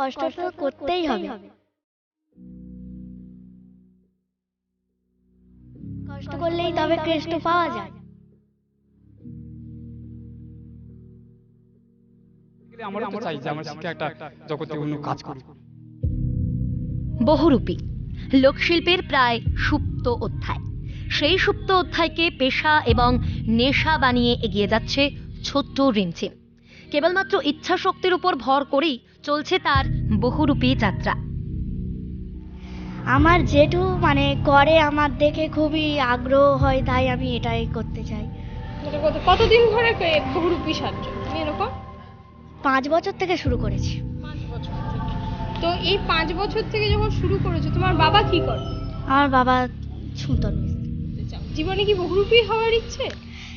কষ্ট তো করতেই হবে। কষ্ট করলেই তবে কৃষ্ণ পাওয়া যায়। আমারও তো চাই যে আমার শিক্ষা একটা জগতে অন্য কাজ করুক। বহুরূপী লোকশিল্পের প্রায় সুপ্ত অধ্যায়। সেই সুপ্ত অধ্যায়কে পেশা এবং নেশা বানিয়ে এগিয়ে যাচ্ছে ছোট্ট রিমঝিম। কেবলমাত্র ইচ্ছা শক্তির উপর ভর করেই চলছে তার বহুরূপী যাত্রা। আমার জেঠু মানে করে আমার দেখে খুবই আগ্রহ হয় তাই আমি এটাই করতে চাই। কত কতদিন ধরে বহুরূপী সাজছ? তুমি এরকম? পাঁচ বছর থেকে শুরু করেছি। পাঁচ বছর থেকে। তো এই পাঁচ বছর থেকে যখন শুরু করেছ তোমার বাবা কি করে? আমার বাবা মিস্ত্রি। জীবনে কি বহুরূপী হওয়ার ইচ্ছে?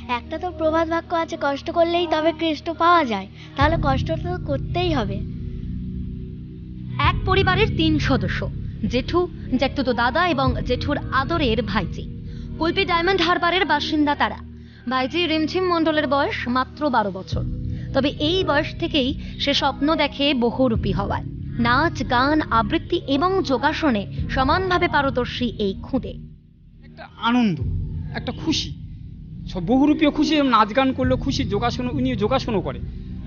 একটা তো প্রবাদ বাক্য আছে কষ্ট করলেই তবে কৃষ্ণ পাওয়া যায়। তাহলে কষ্ট তো করতেই হবে। এক পরিবারের তিন সদস্য, জেঠু জ্যাঠতুতো দাদা এবং জেঠুর আদরের ভাইজি। কুলপি ডায়মন্ড হারবারের বাসিন্দা তারা। ভাইজি রিমঝিম মণ্ডলের বয়স মাত্র বারো বছর। তবে এই বয়স থেকেই সে স্বপ্ন দেখে বহুরূপী হওয়ার নাচ, গান, আবৃত্তি এবং যোগাসনে সমানভাবে পারদর্শী এই খুঁদে। একটা আনন্দ, একটা খুশি। সব বহুরূপীয় খুশি নাচ গান করলেও খুশি যোগাসন উনি যোগাসনও করে।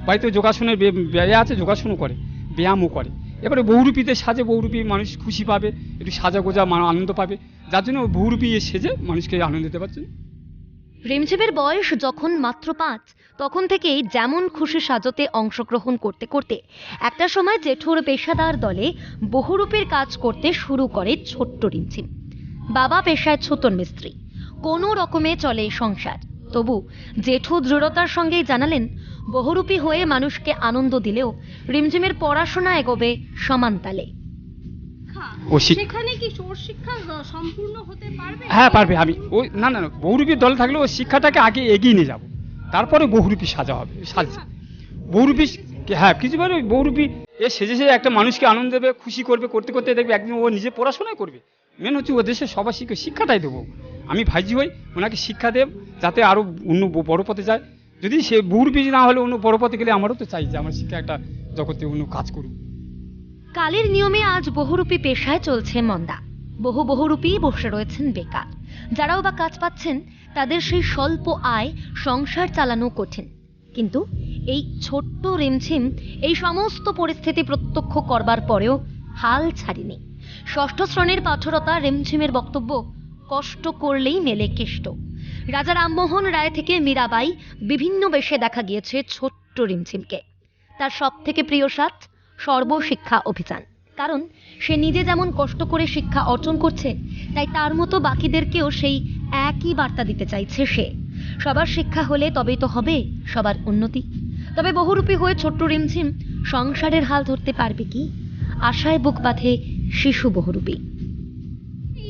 বাড়িতে যোগাসনের ব্যয় আছে, যোগাসনও করে, ব্যায়ামও করে। এবারে বহুরূপীতে সাজে বহুরূপী মানুষ খুশি পাবে, একটু সাজা গোজা আনন্দ পাবে। যার জন্য বহুরূপী সেজে মানুষকে আনন্দ দিতে পারছে রিমঝিমের বয়স যখন মাত্র পাঁচ, তখন থেকেই যেমন খুশি সাজতে অংশগ্রহণ করতে করতে, একটা সময় জেঠুর পেশাদার দলে বহুরূপের কাজ করতে শুরু করে ছোট্ট রিমঝিম। বাবা পেশায় ছুতন মিস্ত্রি। কোনো রকমে চলে সংসার। তবু জেঠু দৃঢ়তার সঙ্গেই জানালেন, বহুরূপী হয়ে মানুষকে আনন্দ দিলেও রিমঝিমের পড়াশোনা এগোবে সমান তালে। ও সেখানে কি ওর শিক্ষা সম্পূর্ণ হতে পারবে? হ্যাঁ পারবে আমি ওই না না বহুরূপীর দলে থাকলে ও শিক্ষাটাকে আগে এগিয়ে নিয়ে যাব। তারপরে বহুরূপী সাজা হবে সাজছে। বহুরূপী হ্যাঁ কিছু মানে বহুরূপী এ সেজে সেজে একটা মানুষকে আনন্দ দেবে খুশি করবে করতে করতে দেখবে একদিন ও নিজে পড়াশোনাই করবে। মেন হচ্ছে ও দেশের সবার শিক্ষা শিক্ষাটাই দেবো। আমি ভাইজি হই ওনাকে শিক্ষা দেব যাতে আরও অন্য বড় পথে যায়। যদি সে বহুরূপী না হলে অন্য বড় পথে গেলে আমারও তো চাই যে আমার শিক্ষা একটা জগতে অন্য কাজ করুক কালের নিয়মে আজ বহুরূপী পেশায় চলছে মন্দা। বহু বহুরূপী বসে রয়েছেন বেকার। যারাও বা কাজ পাচ্ছেন, তাদের সেই স্বল্প আয় সংসার চালানো কঠিন। কিন্তু এই ছোট্ট রিমঝিম, এই সমস্ত পরিস্থিতি প্রত্যক্ষ করবার পরেও হাল ছাড়িনি। ষষ্ঠ শ্রেণির পাঠরতা রিমঝিমের বক্তব্য, কষ্ট করলেই মেলে কেষ্ট। রাজা রামমোহন রায় থেকে মীরাবাই বিভিন্ন বেশে দেখা গিয়েছে ছোট্ট রিমঝিমকে। তার সব থেকে প্রিয় সাথ সর্বশিক্ষা অভিযান। কারণ সে নিজে যেমন কষ্ট করে শিক্ষা অর্জন করছে, তাই তার মতো বাকিদেরকেও সেই একই বার্তা দিতে চাইছে সে। সবার শিক্ষা হলে তবেই তো হবে সবার উন্নতি। তবে বহুরূপী হয়ে ছোট্ট রিমঝিম সংসারের হাল ধরতে পারবে কি? আশায় বুক বাঁধে শিশু বহুরূপী।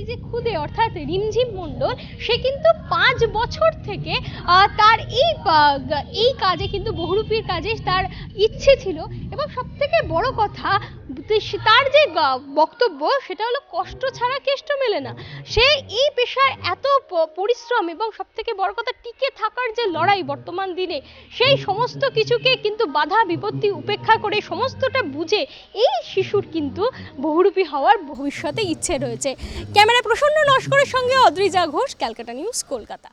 যে খুদে অর্থাৎ রিমঝিম মণ্ডল, সে কিন্তু পাঁচ বছর থেকে তার এই এই কাজে কিন্তু বহুরূপীর কাজে তার ইচ্ছে ছিল। এবং সব থেকে বড় কথা তার যে বক্তব্য, সেটা হলো কষ্ট ছাড়া কেষ্ট মেলে না। সে এই পেশায় এত পরিশ্রম এবং সব থেকে বড় কথা, টিকে থাকার যে লড়াই বর্তমান দিনে, সেই সমস্ত কিছুকে কিন্তু বাধা বিপত্তি উপেক্ষা করে সমস্তটা বুঝে এই শিশুর কিন্তু বহুরূপী হওয়ার ভবিষ্যতে ইচ্ছে রয়েছে। ক্যামেরা প্রসন্ন নস্করের সঙ্গে অদ্রিজা ঘোষ ক্যালকাটা নিউজ কলকাতা।